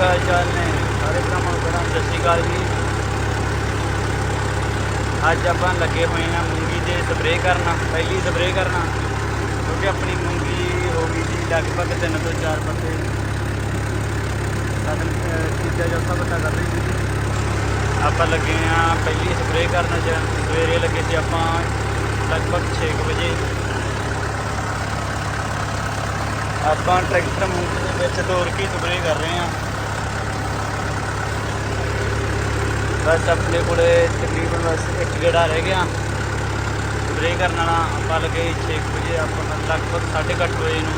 ਹਾਲ ਚਾਲ ਨੇ ਸਾਰੇ ਭਰਾਵਾਂ ਨੂੰ ਬੜਾ ਸਤਿ ਸ਼੍ਰੀ ਅਕਾਲ ਜੀ। ਅੱਜ ਆਪਾਂ ਲੱਗੇ ਹੋਏ ਹਾਂ ਮੂੰਗੀ ਤੇ ਸਪਰੇਅ ਕਰਨਾ, ਪਹਿਲੀ ਸਪਰੇਅ ਕਰਨਾ। ਕਿਉਂਕਿ ਆਪਣੀ ਮੂੰਗੀ ਹੋ ਗਈ ਸੀ ਲਗਭਗ 3 ਤੋਂ 4 ਪੱਤੇ ਸਾਡਾ ਤੀਜਾ ਚੌਥਾ ਪੱਤਾ ਕਰ ਰਹੀ ਸੀ ਆਪਾਂ ਲੱਗੇ ਆ ਪਹਿਲੀ ਸਪਰੇਅ ਕਰਨ ਚ ਸਵੇਰੇ ਲੱਗੇ ਸੀ ਆਪਾਂ ਲਗਭਗ 6 ਕੁ ਵਜੇ। ਆਪਾਂ ਟਰੈਕਟਰ ਮੂੰਗੀ ਦੇ ਵਿੱਚ ਤੋੜ ਕੇ ਸਪਰੇਅ ਕਰ ਰਹੇ ਹਾਂ। ਬਸ ਆਪਣੇ ਕੋਲੇ ਤਕਰੀਬਨ ਬਸ ਇੱਕ ਗੇੜਾ ਰਹਿ ਗਿਆ। ਸਪਰੇਅ ਕਰਨ ਵਾਲਾ, ਆਪਾਂ ਲੱਗੇ 6 ਵਜੇ, ਆਪਾਂ ਲਗਭਗ 8:30 ਵਜੇ ਨੂੰ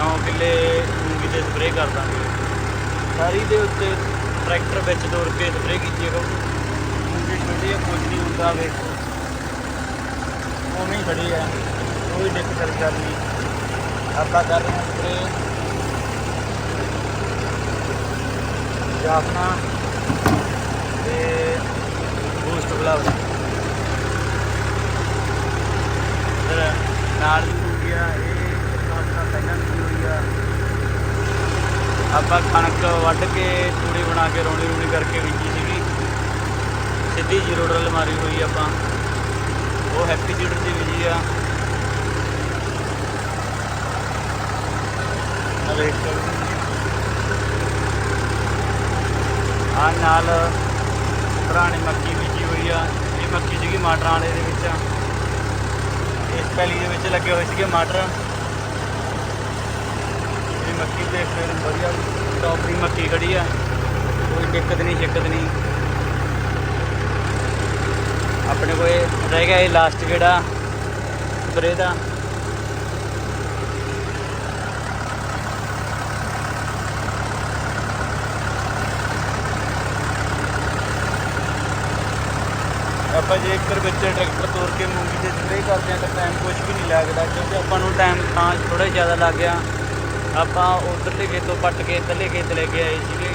9 ਕਿੱਲੇ ਮੂੰਗੀ ਦੇ ਸਪਰੇਅ ਕਰ ਦਾਂਗੇ। ਸਾਰੀ ਦੇ ਉੱਤੇ ਟਰੈਕਟਰ ਵਿੱਚ ਤੋੜ ਕੇ ਸਪਰੇਅ ਕੀਤੀ ਹੈ ਮੂੰਗੀ ਛੋਟੀ ਹੈ ਕੁਝ ਨਹੀਂ ਹੁੰਦਾ ਵੇਖੋ ਉਵੇਂ ਹੀ ਖੜੀ ਹੈ ਕੋਈ ਦਿੱਕਤ ਗੱਲ ਨਹੀਂ। ਆਪਾਂ ਕਰ ਰਹੇ ਹਾਂ ਸਪਰੇਅ ਜਾਫਨਾ ਤੇ ਬਲਾਉ ਤੇ ਨਾਲ ਹੀ ਹੋ ਗਿਆ, ਇਹ ਆਪਣਾ ਪਹਿਲਾਂ ਵੀ ਹੋਈ ਆ। ਆਪਾਂ ਕਣਕ ਵੱਢ ਕੇ ਤੂੜੀ ਬਣਾ ਕੇ ਰੋਣੀ ਰੋਣੀ ਕਰਕੇ ਬੀਜੀ ਸੀਗੀ। ਸਿੱਧੀ ਜੀਰੋ ਡਰਲ ਮਾਰੀ ਹੋਈ ਆਪਾਂ। ਉਹ ਹੈਪੀ ਸੀਡਰ ਦੀ ਬੀਜੀ ਆ। ਰੇਟ ਆ ਨਾਲ ਪੁਰਾਣੀ ਮੱਕੀ ਵੀ ਹੋਈ ਆ, ਇਹ ਮੱਕੀ ਸੀਗੀ ਮਾਟਰਾਂ ਵਾਲੇ ਦੇ ਵਿੱਚ। ਇਸ ਪੈਲੀ ਦੇ ਵਿੱਚ ਲੱਗੇ ਹੋਏ ਸੀਗੇ ਮਾਟਰ। ਇਹ ਮੱਕੀ ਤੇ ਫਿਰ ਵਧੀਆ ਟੌਪ ਦੀ ਮੱਕੀ ਖੜੀ ਆ। ਕੋਈ ਦਿੱਕਤ ਨਹੀਂ, ਸ਼ਿੱਕਤ ਨਹੀਂ। ਆਪਣੇ ਕੋਲੇ ਰਹਿ ਗਿਆ ਇਹ ਲਾਸਟ ਕਿਹੜਾ ਸਪਰੇ ਦਾ। ਆਪਾਂ ਜੇ ਇੱਕ ਵਿੱਚ ਟਰੈਕਟਰ ਤੋੜ ਕੇ ਮੂੰਗੀ ਤੇ ਸਪਰੇਅ ਕਰਦੇ ਆ ਤਾਂ ਟਾਈਮ ਕੁਝ ਵੀ ਨਹੀਂ ਲੱਗਦਾ ਕਿਉਂਕਿ ਆਪਾਂ ਨੂੰ ਟਾਈਮ ਤਾਂ ਥੋੜਾ ਜ਼ਿਆਦਾ ਲੱਗ ਗਿਆ। ਆਪਾਂ ਉਧਰਲੇ ਖੇਤੋਂ ਪੱਟ ਕੇ ਇੱਧਰਲੇ ਖੇਤ ਲੈ ਕੇ ਆਏ ਸੀਗੇ।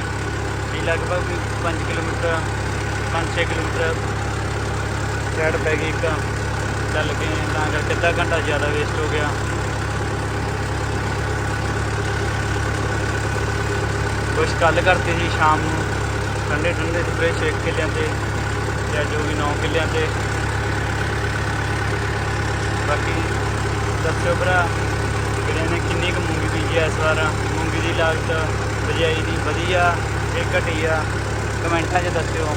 ਵੀ ਲਗਭਗ 5 ਕਿਲੋਮੀਟਰ 5-6 ਕਿਲੋਮੀਟਰ ਸਾਈਡ ਪੈ ਗਈ ਇੱਕ। ਚੱਲ ਕੇ ਤਾਂ ਕਰਕੇ ਅੱਧਾ ਘੰਟਾ ਜ਼ਿਆਦਾ ਵੇਸਟ ਹੋ ਗਿਆ। ਕੁਛ ਕੱਲ ਕਰਦੇ ਸੀ ਸ਼ਾਮ ਨੂੰ। ਠੰਡੇ ਠੰਡੇ ਸਪਰੇ ਛੇਕ ਕੇ ਲਿਆਂਦੇ। ਜਾਂ ਜੋ ਵੀ 9 ਕਿੱਲਿਆਂ ਤੇ। ਬਾਕੀ ਦੱਸਿਓ ਭਰਾ ਕਿਹੜੇ ਨੇ ਕਿੰਨੀ ਕੁ ਮੂੰਗੀ ਬੀਜੀ ਆ ਇਸ ਵਾਰ? ਮੂੰਗੀ ਦੀ ਲਾਗਤ ਬਜਾਈ ਦੀ ਵਧੀਆ ਕਿ ਘਟੀਆ? ਕਮੈਂਟਾਂ 'ਚ ਦੱਸਿਓ।